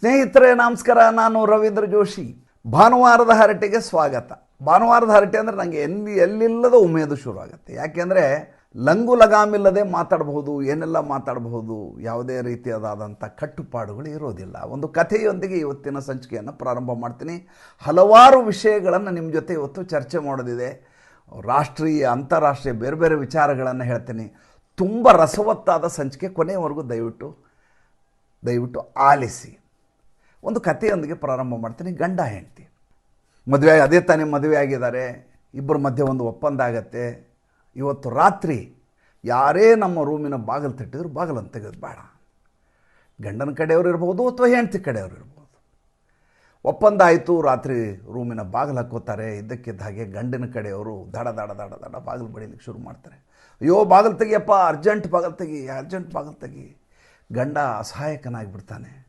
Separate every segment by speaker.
Speaker 1: ಸ್ನೇಹಿತರೆ, ನಮಸ್ಕಾರ. ನಾನು ರವೀಂದ್ರ ಜೋಶಿ. ಭಾನುವಾರದ ಹರಟೆಗೆ ಸ್ವಾಗತ. ಭಾನುವಾರದ ಹರಟೆ ಅಂದರೆ ನನಗೆ ಎಲ್ಲಿ, ಎಲ್ಲಿಲ್ಲದ ಉಮೇದು ಶುರುವಾಗುತ್ತೆ. ಯಾಕೆಂದರೆ ಲಂಗು ಲಗಾಮಿಲ್ಲದೆ ಮಾತಾಡಬಹುದು, ಏನೆಲ್ಲ ಮಾತಾಡಬಹುದು, ಯಾವುದೇ ರೀತಿಯಾದಂಥ ಕಟ್ಟುಪಾಡುಗಳು ಇರೋದಿಲ್ಲ. ಒಂದು ಕಥೆಯೊಂದಿಗೆ ಇವತ್ತಿನ ಸಂಚಿಕೆಯನ್ನು ಪ್ರಾರಂಭ ಮಾಡ್ತೀನಿ. ಹಲವಾರು ವಿಷಯಗಳನ್ನು ನಿಮ್ಮ ಜೊತೆ ಇವತ್ತು ಚರ್ಚೆ ಮಾಡೋದಿದೆ. ರಾಷ್ಟ್ರೀಯ, ಅಂತಾರಾಷ್ಟ್ರೀಯ ಬೇರೆ ಬೇರೆ ವಿಚಾರಗಳನ್ನು ಹೇಳ್ತೀನಿ. ತುಂಬ ರಸವತ್ತಾದ ಸಂಚಿಕೆ ಕೊನೆಯವರೆಗೂ ದಯವಿಟ್ಟು ದಯವಿಟ್ಟು ಆಲಿಸಿ. ಒಂದು ಕಥೆಯೊಂದಿಗೆ ಪ್ರಾರಂಭ ಮಾಡ್ತೀನಿ. ಗಂಡ, ಹೆಂಡತಿ. ಮದುವೆ ಅದೇ ತಾನೇ ಮದುವೆ ಆಗಿದ್ದಾರೆ. ಇಬ್ಬರ ಮಧ್ಯೆ ಒಂದು ಒಪ್ಪಂದ ಆಗತ್ತೆ. ಇವತ್ತು ರಾತ್ರಿ ಯಾರೇ ನಮ್ಮ ರೂಮಿನ ಬಾಗಿಲು ತಟ್ಟಿದ್ರು ಬಾಗಿಲನ್ನು ತೆಗೆದು ಬೇಡ. ಗಂಡನ ಕಡೆಯವರು ಇರ್ಬೋದು ಅಥವಾ ಹೆಂಡತಿ ಕಡೆಯವರು ಇರ್ಬೋದು. ಒಪ್ಪಂದ ಆಯಿತು, ರಾತ್ರಿ ರೂಮಿನ ಬಾಗಿಲು ಹಾಕೋತಾರೆ. ಇದ್ದಕ್ಕಿದ್ದ ಹಾಗೆ ಗಂಡಿನ ಕಡೆಯವರು ದಡ ದಡ ದಡ ದಡ ಬಾಗಿಲು ಬಡಿಲಿಕ್ಕೆ ಶುರು ಮಾಡ್ತಾರೆ. ಅಯ್ಯೋ, ಬಾಗಿಲು ತೆಗಿಯಪ್ಪ, ಅರ್ಜೆಂಟ್ ಬಾಗಿಲು ತೆಗಿ, ಅರ್ಜೆಂಟ್ ಬಾಗಿಲು ತೆಗಿ. ಗಂಡ ಅಸಹಾಯಕನಾಗಿಬಿಡ್ತಾನೆ.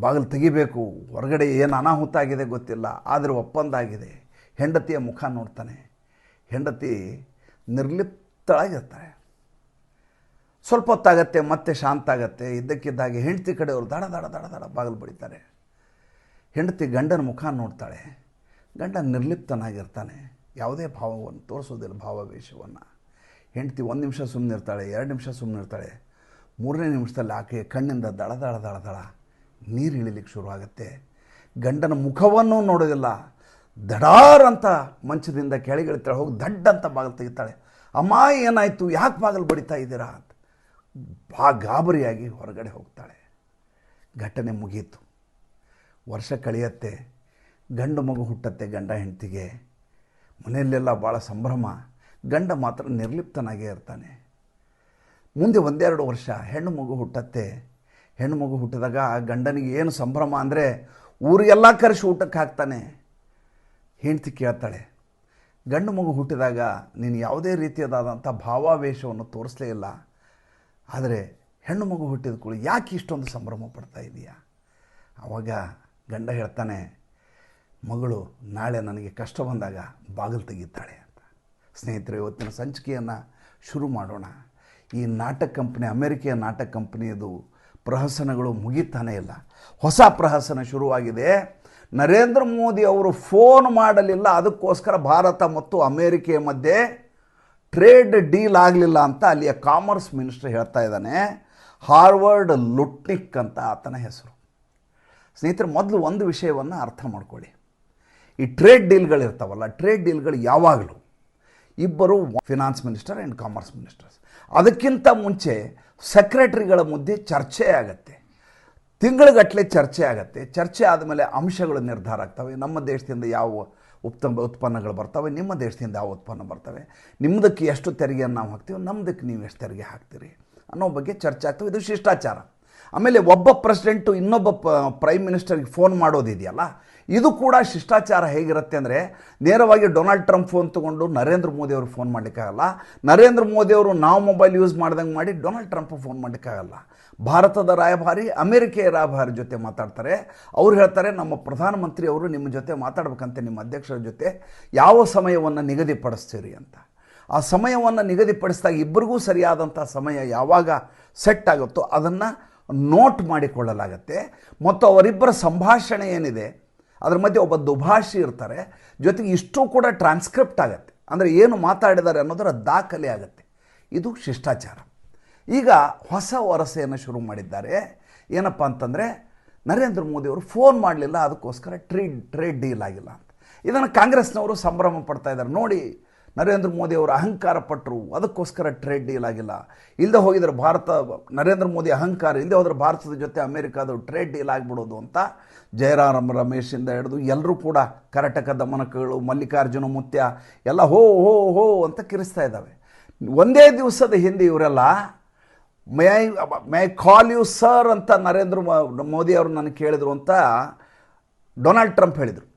Speaker 1: ಬಾಗಿಲು ತೆಗಿಬೇಕು. ಹೊರಗಡೆ ಏನು ಅನಾಹುತ ಆಗಿದೆ ಗೊತ್ತಿಲ್ಲ. ಆದರೆ ಒಪ್ಪಂದ ಆಗಿದೆ ಹೆಂಡತಿಯ ಮುಖ ನೋಡ್ತಾನೆ. ಹೆಂಡತಿ ನಿರ್ಲಿಪ್ತಳಾಗಿರ್ತಾರೆ ಸ್ವಲ್ಪ ಹೊತ್ತಾಗತ್ತೆ, ಮತ್ತೆ ಶಾಂತ ಆಗತ್ತೆ ಇದ್ದಕ್ಕಿದ್ದಾಗೆ ಹೆಂಡತಿ ಕಡೆಯವರು ದಡ ದಡ ದಡ ದಡ ಬಾಗಿಲು ಬಡಿತಾರೆ. ಹೆಂಡತಿ ಗಂಡನ ಮುಖ ನೋಡ್ತಾಳೆ. ಗಂಡ ನಿರ್ಲಿಪ್ತನಾಗಿರ್ತಾನೆ. ಯಾವುದೇ ಭಾವವನ್ನು ತೋರಿಸೋದಿಲ್ಲ, ಭಾವಾವೇಶವನ್ನು. ಹೆಂಡತಿ ಒಂದು ನಿಮಿಷ ಸುಮ್ಮನಿರ್ತಾಳೆ ಎರಡು ನಿಮಿಷ ಸುಮ್ಮನಿರ್ತಾಳೆ ಮೂರನೇ ನಿಮಿಷದಲ್ಲಿ ಆಕೆಯ ಕಣ್ಣಿಂದ ದಳ ದಳ ದಳ ದಳ ನೀರು ಇಳಿಲಿಕ್ಕೆ ಶುರುವಾಗುತ್ತೆ ಗಂಡನ ಮುಖವನ್ನು ನೋಡೋದಿಲ್ಲ. ದಡಾರ್ ಅಂತ ಮಂಚದಿಂದ ಕೆಳಗಿಳಿತಾಳೆ ಹೋಗಿ ದಡ್ಡ ಅಂತ ಬಾಗಿಲು ತೆಗಿತಾಳೆ. ಅಮ್ಮ, ಏನಾಯಿತು? ಯಾಕೆ ಬಾಗಿಲು ಬಡಿತಾ ಇದ್ದೀರಾ ಅಂತ. ಬಾ, ಗಾಬರಿಯಾಗಿ ಹೊರಗಡೆ ಹೋಗ್ತಾಳೆ. ಘಟನೆ ಮುಗೀತು. ವರ್ಷ ಕಳೆಯತ್ತೆ. ಗಂಡು ಮಗು ಹುಟ್ಟತ್ತೆ ಗಂಡ ಹೆಂಡತಿಗೆ. ಮನೆಯಲ್ಲೆಲ್ಲ ಭಾಳ ಸಂಭ್ರಮ. ಗಂಡ ಮಾತ್ರ ನಿರ್ಲಿಪ್ತನಾಗೇ ಇರ್ತಾನೆ. ಮುಂದೆ ಒಂದೆರಡು ವರ್ಷ ಹೆಣ್ಣು ಮಗು ಹುಟ್ಟತ್ತೆ. ಹೆಣ್ಣು ಮಗು ಹುಟ್ಟಿದಾಗ ಆ ಗಂಡನಿಗೆ ಏನು ಸಂಭ್ರಮ ಅಂದರೆ ಊರಿಗೆಲ್ಲ ಕರೆಸಿ ಊಟಕ್ಕೆ ಹಾಕ್ತಾನೆ. ಹೆಂಡತಿ ಕೇಳ್ತಾಳೆ, ಗಂಡು ಮಗು ಹುಟ್ಟಿದಾಗ ನೀನು ಯಾವುದೇ ರೀತಿಯಾದಂಥ ಭಾವಾವೇಶವನ್ನು ತೋರಿಸಲೇ ಇಲ್ಲ. ಆದರೆ ಹೆಣ್ಣು ಮಗು ಹುಟ್ಟಿದ ಕೂಡ ಯಾಕೆ ಇಷ್ಟೊಂದು ಸಂಭ್ರಮ ಪಡ್ತಾ ಇದೆಯಾ? ಆವಾಗ ಗಂಡ ಹೇಳ್ತಾನೆ, ಮಗಳು ನಾಳೆ ನನಗೆ ಕಷ್ಟ ಬಂದಾಗ ಬಾಗಿಲು ತೆಗಿತಾಳೆ ಅಂತ. ಸ್ನೇಹಿತರೆ, ಇವತ್ತಿನ ಸಂಚಿಕೆಯನ್ನು ಶುರು ಮಾಡೋಣ. ಈ ನಾಟಕ ಕಂಪ್ನಿ, ಅಮೇರಿಕೆಯ ನಾಟಕ ಕಂಪ್ನಿಯದು ಪ್ರಹಸನಗಳು ಮುಗಿತಾನೇ ಇಲ್ಲ. ಹೊಸ ಪ್ರಹಸನ ಶುರುವಾಗಿದೆ. ನರೇಂದ್ರ ಮೋದಿ ಅವರು ಫೋನ್ ಮಾಡಲಿಲ್ಲ, ಅದಕ್ಕೋಸ್ಕರ ಭಾರತ ಮತ್ತು ಅಮೇರಿಕೆಯ ಮಧ್ಯೆ ಟ್ರೇಡ್ ಡೀಲ್ ಆಗಲಿಲ್ಲ ಅಂತ ಅಲ್ಲಿಯ ಕಾಮರ್ಸ್ ಮಿನಿಸ್ಟರ್ ಹೇಳ್ತಾ ಇದ್ದಾನೆ. ಹಾರ್ವರ್ಡ್ ಲುಟ್ನಿಕ್ ಅಂತ ಆತನ ಹೆಸರು. ಸ್ನೇಹಿತರೆ, ಮೊದಲು ಒಂದು ವಿಷಯವನ್ನು ಅರ್ಥ ಮಾಡ್ಕೊಳ್ಳಿ. ಈ ಟ್ರೇಡ್ ಡೀಲ್ಗಳಿರ್ತಾವಲ್ಲ, ಟ್ರೇಡ್ ಡೀಲ್ಗಳು ಯಾವಾಗಲೂ ಇಬ್ಬರು finance minister and commerce ministers ಅದಕ್ಕಿಂತ ಮುಂಚೆ ಸೆಕ್ರೆಟರಿಗಳ ಮುದ್ದೆ ಚರ್ಚೆ ಆಗತ್ತೆ. ತಿಂಗಳುಗಟ್ಟಲೆ ಚರ್ಚೆ ಆಗುತ್ತೆ. ಚರ್ಚೆ ಆದಮೇಲೆ ಅಂಶಗಳು ನಿರ್ಧಾರ ಆಗ್ತವೆ. ನಮ್ಮ ದೇಶದಿಂದ ಯಾವ ಉತ್ತಮ ಉತ್ಪನ್ನಗಳು ಬರ್ತವೆ, ನಿಮ್ಮ ದೇಶದಿಂದ ಯಾವ ಉತ್ಪನ್ನ ಬರ್ತವೆ ನಿಮ್ಮದಕ್ಕೆ ಎಷ್ಟು ತೆರಿಗೆಯನ್ನು ನಾವು ಹಾಕ್ತೀವಿ ನಮ್ಮದಕ್ಕೆ ನೀವು ಎಷ್ಟು ತೆರಿಗೆ ಹಾಕ್ತೀರಿ ಅನ್ನೋ ಬಗ್ಗೆ ಚರ್ಚೆ ಆಗ್ತವೆ. ಇದು ಶಿಷ್ಟಾಚಾರ. ಆಮೇಲೆ ಒಬ್ಬ ಪ್ರೆಸಿಡೆಂಟು ಇನ್ನೊಬ್ಬ ಪ್ರೈಮ್ ಮಿನಿಸ್ಟರ್ಗೆ ಫೋನ್ ಮಾಡೋದಿದೆಯಲ್ಲ ಇದು ಕೂಡ ಶಿಷ್ಟಾಚಾರ ಹೇಗಿರುತ್ತೆ ಅಂದರೆ ನೇರವಾಗಿ ಡೊನಾಲ್ಡ್ ಟ್ರಂಪ್ ಫೋನ್ ತೊಗೊಂಡು ನರೇಂದ್ರ ಮೋದಿ ಅವರು ಫೋನ್ ಮಾಡಲಿಕ್ಕಾಗಲ್ಲ. ನರೇಂದ್ರ ಮೋದಿ ಅವರು ನಾವು ಮೊಬೈಲ್ ಯೂಸ್ ಮಾಡ್ದಂಗೆ ಮಾಡಿ ಡೊನಾಲ್ಡ್ ಟ್ರಂಪ್ ಫೋನ್ ಮಾಡಲಿಕ್ಕಾಗಲ್ಲ. ಭಾರತದ ರಾಯಭಾರಿ, ಅಮೆರಿಕೆಯ ರಾಯಭಾರಿ ಜೊತೆ ಮಾತಾಡ್ತಾರೆ. ಅವ್ರು ಹೇಳ್ತಾರೆ, ನಮ್ಮ ಪ್ರಧಾನಮಂತ್ರಿ ಅವರು ನಿಮ್ಮ ಜೊತೆ ಮಾತಾಡ್ಬೇಕಂತೆ, ನಿಮ್ಮ ಅಧ್ಯಕ್ಷರ ಜೊತೆ. ಯಾವ ಸಮಯವನ್ನು ನಿಗದಿಪಡಿಸ್ತೀರಿ ಅಂತ. ಆ ಸಮಯವನ್ನು ನಿಗದಿಪಡಿಸಿದಾಗ ಇಬ್ಬರಿಗೂ ಸರಿಯಾದಂಥ ಸಮಯ ಯಾವಾಗ ಸೆಟ್ ಆಗುತ್ತೋ ಅದನ್ನು ನೋಟ್ ಮಾಡಿಕೊಳ್ಳಲಾಗತ್ತೆ. ಮತ್ತು ಅವರಿಬ್ಬರ ಸಂಭಾಷಣೆ ಏನಿದೆ ಅದ್ರ ಮಧ್ಯೆ ಒಬ್ಬ ದುಭಾಷಿ ಇರ್ತಾರೆ. ಜೊತೆಗೆ ಇಷ್ಟು ಕೂಡ ಟ್ರಾನ್ಸ್ಕ್ರಿಪ್ಟ್ ಆಗುತ್ತೆ. ಅಂದರೆ ಏನು ಮಾತಾಡಿದ್ದಾರೆ ಅನ್ನೋದರ ದಾಖಲೆ ಆಗುತ್ತೆ. ಇದು ಶಿಷ್ಟಾಚಾರ. ಈಗ ಹೊಸ ವರಸೆಯನ್ನು ಶುರು ಮಾಡಿದ್ದಾರೆ. ಏನಪ್ಪ ಅಂತಂದರೆ ನರೇಂದ್ರ ಮೋದಿಯವರು ಫೋನ್ ಮಾಡಲಿಲ್ಲ, ಅದಕ್ಕೋಸ್ಕರ ಟ್ರೇಡ್ ಟ್ರೇಡ್ ಡೀಲ್ ಆಗಿಲ್ಲ ಅಂತ. ಇದನ್ನು ಕಾಂಗ್ರೆಸ್ನವರು ಸಂಭ್ರಮ ಪಡ್ತಾ ಇದ್ದಾರೆ. ನೋಡಿ ನರೇಂದ್ರ ಮೋದಿ ಅವರು ಅಹಂಕಾರ ಪಟ್ಟರು ಅದಕ್ಕೋಸ್ಕರ ಟ್ರೇಡ್ ಡೀಲ್ ಆಗಿಲ್ಲ. ಇಲ್ಲದೆ ಹೋಗಿದ್ರೆ ಭಾರತ, ನರೇಂದ್ರ ಮೋದಿ ಅಹಂಕಾರ ಇಲ್ಲದೆ ಹೋದ್ರೆ ಭಾರತದ ಜೊತೆ ಅಮೆರಿಕಾದ ಟ್ರೇಡ್ ಡೀಲ್ ಆಗಿಬಿಡೋದು ಅಂತ ಜಯರಾಮ್ ರಮೇಶಿಂದ ಹಿಡಿದು ಎಲ್ಲರೂ ಕೂಡ ಕರ್ನಾಟಕ ದಮನಕಗಳು, ಮಲ್ಲಿಕಾರ್ಜುನ ಮುತ್ಯ, ಎಲ್ಲ ಹೋ ಹೋ ಹೋ ಅಂತ ಕಿರಿಸ್ತಾ ಇದ್ದಾವೆ. ಒಂದೇ ದಿವಸದ ಹಿಂದೆ ಇವರೆಲ್ಲ may may call you sir ಅಂತ ನರೇಂದ್ರ ಮೋದಿ ಅವರು ನನಗೆ ಕೇಳಿದರು ಅಂತ ಡೊನಾಲ್ಡ್ ಟ್ರಂಪ್ ಹೇಳಿದರು.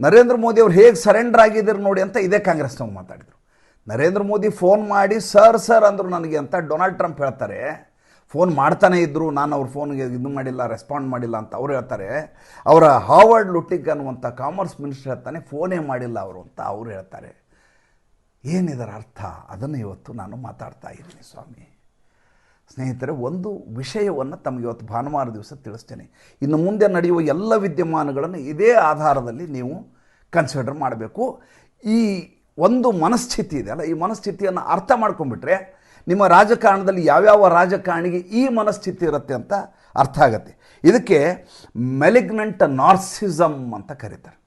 Speaker 1: ನರೇಂದ್ರ ಮೋದಿ ಅವ್ರು ಹೇಗೆ ಸರೆಂಡರ್ ಆಗಿದ್ದೀರಿ ನೋಡಿ ಅಂತ ಇದೇ ಕಾಂಗ್ರೆಸ್ನವ್ರು ಮಾತಾಡಿದರು. ನರೇಂದ್ರ ಮೋದಿ ಫೋನ್ ಮಾಡಿ, ಸರ್ ಸರ್ ಅಂದರು ನನಗೆ ಅಂತ ಡೊನಾಲ್ಡ್ ಟ್ರಂಪ್ ಹೇಳ್ತಾರೆ. ಫೋನ್ ಮಾಡ್ತಾನೆ ಇದ್ದರು ನಾನು ಅವ್ರ ಫೋನ್ಗೆ ಇದು ಮಾಡಿಲ್ಲ ರೆಸ್ಪಾಂಡ್ ಮಾಡಿಲ್ಲ ಅಂತ ಅವ್ರು ಹೇಳ್ತಾರೆ. ಅವರ ಹಾವರ್ಡ್ ಲುಟಿಕ್ ಅನ್ನುವಂಥ ಕಾಮರ್ಸ್ ಮಿನಿಸ್ಟರ್ ಹೇಳ್ತಾನೆ ಫೋನೇ ಮಾಡಿಲ್ಲ ಅವರು ಅಂತ ಅವರು ಹೇಳ್ತಾರೆ. ಏನಿದರ ಅರ್ಥ? ಅದನ್ನು ಇವತ್ತು ನಾನು ಮಾತಾಡ್ತಾ ಇದ್ದೀನಿ ಸ್ವಾಮಿ. ಸ್ನೇಹಿತರೆ, ಒಂದು ವಿಷಯವನ್ನು ತಮಗೆ ಇವತ್ತು ಭಾನುವಾರ ದಿವಸ ತಿಳಿಸ್ತೇನೆ. ಇನ್ನು ಮುಂದೆ ನಡೆಯುವ ಎಲ್ಲ ವಿದ್ಯಮಾನಗಳನ್ನು ಇದೇ ಆಧಾರದಲ್ಲಿ ನೀವು ಕನ್ಸಿಡರ್ ಮಾಡಬೇಕು. ಈ ಒಂದು ಮನಸ್ಥಿತಿ ಇದೆ ಅಲ್ಲ, ಈ ಮನಸ್ಥಿತಿಯನ್ನು ಅರ್ಥ ಮಾಡ್ಕೊಂಡ್ಬಿಟ್ರೆ ನಿಮ್ಮ ರಾಜಕಾರಣದಲ್ಲಿ ಯಾವ್ಯಾವ ರಾಜಕಾರಣಿಗೆ ಈ ಮನಸ್ಥಿತಿ ಇರುತ್ತೆ ಅಂತ ಅರ್ಥ ಆಗುತ್ತೆ. ಇದಕ್ಕೆ ಮೆಲಿಗ್ನೆಂಟ್ ನಾರ್ಸಿಸಮ್ ಅಂತ ಕರೀತಾರೆ.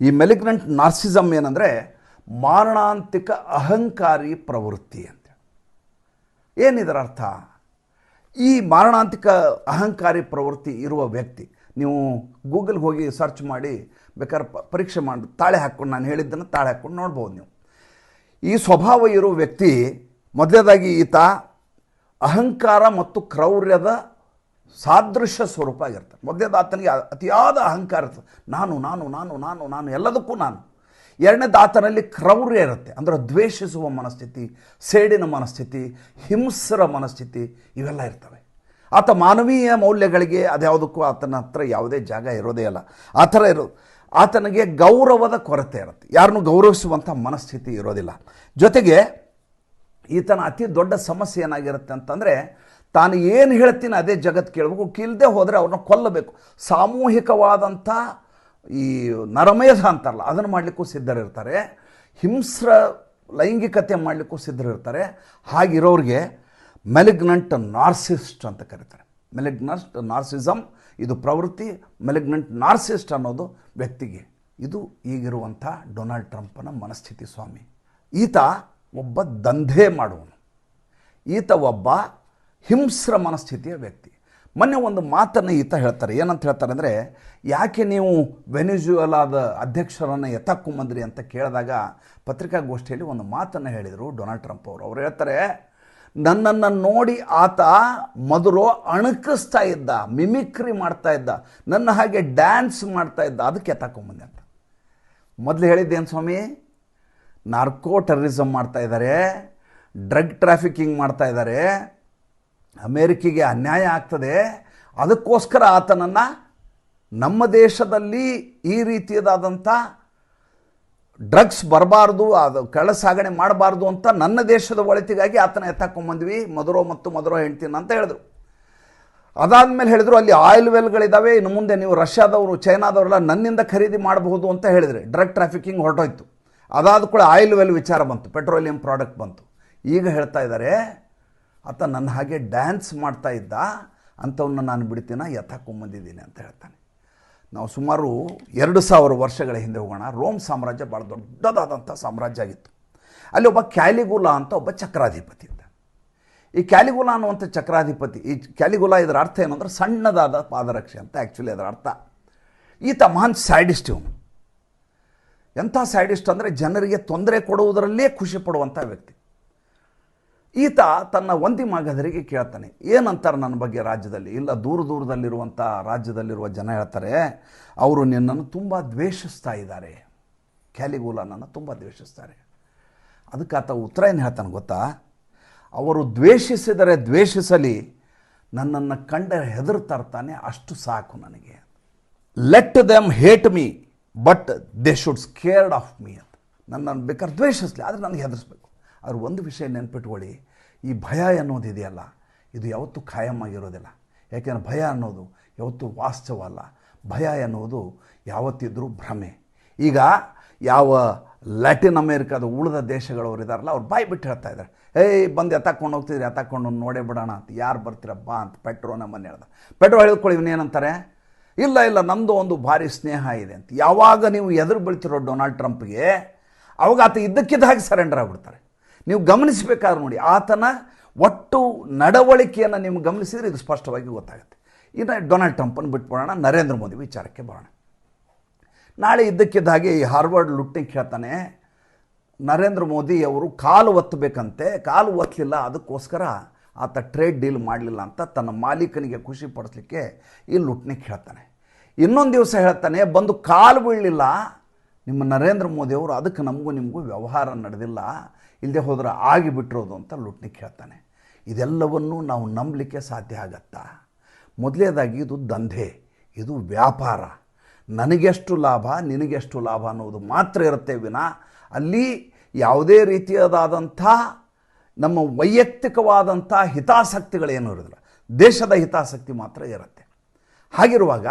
Speaker 1: ಈ ಮೆಲಿಗ್ನೆಂಟ್ ನಾರ್ಸಿಸಮ್ ಏನಂದರೆ ಮಾರಣಾಂತಿಕ ಅಹಂಕಾರಿ ಪ್ರವೃತ್ತಿ ಅಂತ. ಏನಿದರ ಅರ್ಥ? ಈ ಮಾರಣಾಂತಿಕ ಅಹಂಕಾರಿ ಪ್ರವೃತ್ತಿ ಇರುವ ವ್ಯಕ್ತಿ, ನೀವು ಗೂಗಲ್ಗೆ ಹೋಗಿ ಸರ್ಚ್ ಮಾಡಿ, ಬೇಕಾದ್ರೆ ಪರೀಕ್ಷೆ ಮಾಡಿ, ತಾಳೆ ಹಾಕ್ಕೊಂಡು ನಾನು ಹೇಳಿದ್ದನ್ನು ತಾಳೆ ಹಾಕ್ಕೊಂಡು ನೋಡ್ಬೋದು ನೀವು. ಈ ಸ್ವಭಾವ ಇರುವ ವ್ಯಕ್ತಿ, ಮೊದಲನೇದಾಗಿ ಈತ ಅಹಂಕಾರ ಮತ್ತು ಕ್ರೌರ್ಯದ ಸಾದೃಶ್ಯ ಸ್ವರೂಪ ಆಗಿರ್ತಾನೆ. ಮೊದಲೇದು ಅತಿಯಾದ ಅಹಂಕಾರ ಇರ್ತದೆ. ನಾನು ನಾನು ನಾನು ನಾನು ನಾನು, ಎಲ್ಲದಕ್ಕೂ ನಾನು. ಎರಡನೇದು ದಾತನಲ್ಲಿ ಕ್ರೌರ್ಯ ಇರುತ್ತೆ. ಅಂದರೆ ದ್ವೇಷಿಸುವ ಮನಸ್ಥಿತಿ, ಸೇಡಿನ ಮನಸ್ಥಿತಿ, ಹಿಂಸರ ಮನಸ್ಥಿತಿ ಇವೆಲ್ಲ ಇರ್ತವೆ. ಆತ ಮಾನವೀಯ ಮೌಲ್ಯಗಳಿಗೆ ಅದ್ಯಾವುದಕ್ಕೂ ಆತನ ಹತ್ರ ಯಾವುದೇ ಜಾಗ ಇರೋದೇ ಇಲ್ಲ ಆ ಥರ ಇರೋದು ಆತನಿಗೆ ಗೌರವದ ಕೊರತೆ ಇರುತ್ತೆ. ಯಾರನ್ನು ಗೌರವಿಸುವಂಥ ಮನಸ್ಥಿತಿ ಇರೋದಿಲ್ಲ. ಜೊತೆಗೆ ಈತನ ಅತಿ ದೊಡ್ಡ ಸಮಸ್ಯೆ ಏನಾಗಿರುತ್ತೆ ಅಂತಂದರೆ, ತಾನು ಏನು ಹೇಳ್ತೀನಿ ಅದೇ ಜಗತ್ತು ಕೇಳಬೇಕು. ಕಿಲ್ದೆ ಹೋದರೆ ಅವ್ರನ್ನ ಕೊಲ್ಲಬೇಕು. ಸಾಮೂಹಿಕವಾದಂಥ ಈ ನರಮೇಧ ಅಂತಾರಲ್ಲ, ಅದನ್ನು ಮಾಡಲಿಕ್ಕೂ ಸಿದ್ಧರಿರ್ತಾರೆ. ಹಿಂಸ್ರ ಲೈಂಗಿಕತೆ ಮಾಡಲಿಕ್ಕೂ ಸಿದ್ಧರಿರ್ತಾರೆ. ಹಾಗಿರೋರಿಗೆ ಮೆಲಿಗ್ನಂಟ್ ನಾರ್ಸಿಸ್ಟ್ ಅಂತ ಕರೀತಾರೆ. ಮೆಲಿಗ್ನಸ್ಟ್ ನಾರ್ಸಿಸಮ್ ಇದು ಪ್ರವೃತ್ತಿ. ಮೆಲಿಗ್ನೆಂಟ್ ನಾರ್ಸಿಸ್ಟ್ ಅನ್ನೋದು ವ್ಯಕ್ತಿಗೆ. ಇದು ಈಗಿರುವಂಥ ಡೊನಾಲ್ಡ್ ಟ್ರಂಪ್ನ ಮನಸ್ಥಿತಿ ಸ್ವಾಮಿ. ಈತ ಒಬ್ಬ ದಂಧೆ ಮಾಡುವನು. ಈತ ಒಬ್ಬ ಹಿಂಸ್ರ ಮನಸ್ಥಿತಿಯ ವ್ಯಕ್ತಿ. ಮೊನ್ನೆ ಒಂದು ಮಾತನ್ನು ಈತ ಹೇಳ್ತಾರೆ. ಏನಂತ ಹೇಳ್ತಾರೆ ಅಂದರೆ, ಯಾಕೆ ನೀವು ವೆನಿಜುವಲಾದ ಅಧ್ಯಕ್ಷರನ್ನು ಎತ್ತಕ್ಕೊಂಬಂದ್ರಿ ಅಂತ ಕೇಳಿದಾಗ ಪತ್ರಿಕಾಗೋಷ್ಠಿಯಲ್ಲಿ ಒಂದು ಮಾತನ್ನು ಹೇಳಿದರು ಡೊನಾಲ್ಡ್ ಟ್ರಂಪ್ ಅವರು. ಅವ್ರು ಹೇಳ್ತಾರೆ, ನನ್ನನ್ನು ನೋಡಿ ಆತ ಮೊದಲು ಅಣಕಿಸ್ತಾ ಇದ್ದ, ಮಿಮಿಕ್ರಿ ಮಾಡ್ತಾ ಇದ್ದ, ನನ್ನ ಹಾಗೆ ಡ್ಯಾನ್ಸ್ ಮಾಡ್ತಾ ಇದ್ದ, ಅದಕ್ಕೆ ಎತ್ತಕ್ಕೊಂಬಂದೆ ಅಂತ. ಮೊದಲು ಹೇಳಿದ್ದೇನು ಸ್ವಾಮಿ, ನಾರ್ಕೋ ಟೆರರಿಸಮ್ ಮಾಡ್ತಾ ಇದ್ದಾರೆ, ಡ್ರಗ್ ಟ್ರಾಫಿಕಿಂಗ್ ಮಾಡ್ತಾ ಇದ್ದಾರೆ ಅಮೇರಿಕೆಗೆ ಅನ್ಯಾಯ ಆಗ್ತದೆ, ಅದಕ್ಕೋಸ್ಕರ ಆತನನ್ನು ನಮ್ಮ ದೇಶದಲ್ಲಿ ಈ ರೀತಿಯದಾದಂಥ ಡ್ರಗ್ಸ್ ಬರಬಾರ್ದು, ಅದು ಕಳ್ಳ ಸಾಗಣೆ ಮಾಡಬಾರ್ದು ಅಂತ ನನ್ನ ದೇಶದ ಒಳಿತಿಗಾಗಿ ಆತನ ಎತ್ತಾಕೊಂಬಂದ್ವಿ ಮಧುರೋ ಮತ್ತು ಮಧುರೋ ಹೆಂಡ್ತೀನಿ ಅಂತ ಹೇಳಿದ್ರು. ಅದಾದಮೇಲೆ ಹೇಳಿದರು, ಅಲ್ಲಿ ಆಯಿಲ್ ವೆಲ್ಗಳಿದ್ದಾವೆ ಇನ್ನು ಮುಂದೆ ನೀವು ರಷ್ಯಾದವರು, ಚೈನಾದವರೆಲ್ಲ ನನ್ನಿಂದ ಖರೀದಿ ಮಾಡಬಹುದು ಅಂತ ಹೇಳಿದರೆ. ಡ್ರಗ್ ಟ್ರಾಫಿಕಿಂಗ್ ಹೊರಟೋಯ್ತು. ಅದಾದ ಕೂಡ ಆಯಿಲ್ ವೆಲ್ ವಿಚಾರ ಬಂತು, ಪೆಟ್ರೋಲಿಯಂ ಪ್ರಾಡಕ್ಟ್ ಬಂತು. ಈಗ ಹೇಳ್ತಾ ಇದ್ದಾರೆ ಆತ ನನ್ನ ಹಾಗೆ ಡ್ಯಾನ್ಸ್ ಮಾಡ್ತಾ ಇದ್ದ, ಅಂಥವನ್ನ ನಾನು ಬಿಡ್ತೀನ? ಯಥಾಕೊಂಬಂದಿದ್ದೀನಿ ಅಂತ ಹೇಳ್ತಾನೆ. ನಾವು ಸುಮಾರು ಎರಡು ಸಾವಿರ ವರ್ಷಗಳ ಹಿಂದೆ ಹೋಗೋಣ. ರೋಮ್ ಸಾಮ್ರಾಜ್ಯ ಭಾಳ ದೊಡ್ಡದಾದಂಥ ಸಾಮ್ರಾಜ್ಯ ಆಗಿತ್ತು. ಅಲ್ಲಿ ಒಬ್ಬ ಕ್ಯಾಲಿಗುಲಾ ಅಂತ ಒಬ್ಬ ಚಕ್ರಾಧಿಪತಿ ಇದ್ದ. ಈ ಕ್ಯಾಲಿಗುಲಾ ಅನ್ನುವಂಥ ಚಕ್ರಾಧಿಪತಿ, ಈ ಕ್ಯಾಲಿಗುಲಾ ಇದರ ಅರ್ಥ ಏನು ಸಣ್ಣದಾದ ಪಾದರಕ್ಷೆ ಅಂತ ಆ್ಯಕ್ಚುಲಿ ಅದರ ಅರ್ಥ. ಈತ ಮಹಾನ್ ಸ್ಯಾಡಿಸ್ಟ್ ಇವನು. ಎಂಥ ಸ್ಯಾಡಿಸ್ಟ್ ಅಂದರೆ ಜನರಿಗೆ ತೊಂದರೆ ಕೊಡುವುದರಲ್ಲೇ ಖುಷಿ ಪಡುವಂಥ ವ್ಯಕ್ತಿ. ಈತ ತನ್ನ ಒಂದಿ ಮಗದರಿಗೆ ಕೇಳ್ತಾನೆ, ಏನಂತಾರೆ ನನ್ನ ಬಗ್ಗೆ ರಾಜ್ಯದಲ್ಲಿ? ಇಲ್ಲ, ದೂರ ದೂರದಲ್ಲಿರುವಂಥ ರಾಜ್ಯದಲ್ಲಿರುವ ಜನ ಹೇಳ್ತಾರೆ, ಅವರು ನಿನ್ನನ್ನು ತುಂಬ ದ್ವೇಷಿಸ್ತಾ ಇದ್ದಾರೆ. ಕ್ಯಾಲಿಗೂಲನನ್ನು ತುಂಬ ದ್ವೇಷಿಸ್ತಾರೆ. ಅದಕ್ಕೆ ಆತ ಉತ್ತರ ಏನು ಹೇಳ್ತಾನೆ ಗೊತ್ತಾ? ಅವರು ದ್ವೇಷಿಸಿದರೆ ದ್ವೇಷಿಸಲಿ, ನನ್ನನ್ನು ಕಂಡ ಹೆದರ್ತಾರ್ತಾನೆ ಅಷ್ಟು ಸಾಕು ನನಗೆ. Let them hate me but they should scared of me ಅಂತ. ನನ್ನನ್ನು ಬೇಕಾದ್ರೆ ದ್ವೇಷಿಸಲಿ, ಆದರೆ ನನಗೆ ಹೆದರಿಸ್ಬೇಕು. ಆದ್ರೆ ಒಂದು ವಿಷಯ ನೆನ್ಪಿಟ್ಕೊಳ್ಳಿ, ಈ ಭಯ ಅನ್ನೋದಿದೆಯಲ್ಲ ಇದು ಯಾವತ್ತೂ ಖಾಯಂ ಆಗಿರೋದಿಲ್ಲ. ಯಾಕೆಂದರೆ ಭಯ ಅನ್ನೋದು ಯಾವತ್ತೂ ವಾಸ್ತವ ಅಲ್ಲ. ಭಯ ಅನ್ನೋದು ಯಾವತ್ತಿದ್ರೂ ಭ್ರಮೆ. ಈಗ ಯಾವ ಲ್ಯಾಟಿನ್ ಅಮೇರಿಕಾದ ಉಳಿದ ದೇಶಗಳವ್ರು ಇದ್ದಾರಲ್ಲ ಅವ್ರು ಬಾಯಿ ಬಿಟ್ಟು ಹೇಳ್ತಾ ಇದ್ದಾರೆ ಏಯ್, ಬಂದು ಎತ್ತಾಕೊಂಡು ಹೋಗ್ತಿದ್ರಿ ಎತ್ತಾಕೊಂಡು ನೋಡೇ ಬಿಡೋಣ ಅಂತ. ಯಾರು ಬರ್ತೀರ, ಬಾ ಅಂತ ಪೆಟ್ರೋ ನಮ್ಮನ್ನು ಹೇಳ್ದ. ಪೆಟ್ರೋ ಹೇಳಿದ್ಕೊಳ್ಳಿ ಇವನೇನಂತಾರೆ ಇಲ್ಲ ಇಲ್ಲ ನಮ್ಮದು ಒಂದು ಭಾರಿ ಸ್ನೇಹ ಇದೆ ಅಂತ. ಯಾವಾಗ ನೀವು ಎದುರು ಬೀಳ್ತಿರೋ ಡೊನಾಲ್ಡ್ ಟ್ರಂಪ್ಗೆ, ಅವಾಗ ಆತ ಇದ್ದಕ್ಕಿದ್ದ ಹಾಗೆ ಸರೆಂಡರ್ ಆಗಿಬಿಡ್ತಾರೆ. ನೀವು ಗಮನಿಸಬೇಕಾದ್ರೆ ನೋಡಿ, ಆತನ ಒಟ್ಟು ನಡವಳಿಕೆಯನ್ನು ನೀವು ಗಮನಿಸಿದರೆ ಇದು ಸ್ಪಷ್ಟವಾಗಿ ಗೊತ್ತಾಗುತ್ತೆ. ಇನ್ನು ಡೊನಾಲ್ಡ್ ಟ್ರಂಪನ್ನು ಬಿಟ್ಬಿಡೋಣ ನರೇಂದ್ರ ಮೋದಿ ವಿಚಾರಕ್ಕೆ ಬರೋಣ. ನಾಳೆ ಇದ್ದಕ್ಕಿದ್ದ ಹಾಗೆ ಈ ಹಾರ್ವರ್ಡ್ ಲುಟ್ಟಿಂಗ್ ಹೇಳ್ತಾನೆ, ನರೇಂದ್ರ ಮೋದಿ ಅವರು ಕಾಲು ಒತ್ತಬೇಕಂತೆ, ಕಾಲು ಒತ್ತಲಿಲ್ಲ ಅದಕ್ಕೋಸ್ಕರ ಆತ ಟ್ರೇಡ್ ಡೀಲ್ ಮಾಡಲಿಲ್ಲ ಅಂತ ತನ್ನ ಮಾಲೀಕನಿಗೆ ಖುಷಿ ಪಡಿಸ್ಲಿಕ್ಕೆ ಈ ಲುಟ್ನಿಕ್ ಹೇಳ್ತಾನೆ. ಇನ್ನೊಂದು ದಿವಸ ಹೇಳ್ತಾನೆ, ಬಂದು ಕಾಲು ಬೀಳಲಿಲ್ಲ ನಿಮ್ಮ ನರೇಂದ್ರ ಮೋದಿಯವರು ಅದಕ್ಕೆ ನಮಗೂ ನಿಮಗೂ ವ್ಯವಹಾರ ನಡೆದಿಲ್ಲ. ಇಲ್ಲದೆ ಹೋದ್ರೆ ಆಗಿಬಿಟ್ಟಿರೋದು ಅಂತ ಲುಟ್ನಿಕ್ ಹೇಳ್ತಾನೆ. ಇದೆಲ್ಲವನ್ನೂ ನಾವು ನಂಬಲಿಕ್ಕೆ ಸಾಧ್ಯ ಆಗತ್ತಾ? ಮೊದಲನೇದಾಗಿ ಇದು ದಂಧೆ, ಇದು ವ್ಯಾಪಾರ. ನನಗೆಷ್ಟು ಲಾಭ, ನಿನಗೆಷ್ಟು ಲಾಭ ಅನ್ನೋದು ಮಾತ್ರ ಇರುತ್ತೆ ವಿನ ಅಲ್ಲಿ ಯಾವುದೇ ರೀತಿಯದಾದಂಥ ನಮ್ಮ ವೈಯಕ್ತಿಕವಾದಂಥ ಹಿತಾಸಕ್ತಿಗಳೇನೂ ಇರೋದಿಲ್ಲ. ದೇಶದ ಹಿತಾಸಕ್ತಿ ಮಾತ್ರ ಇರುತ್ತೆ. ಹಾಗಿರುವಾಗ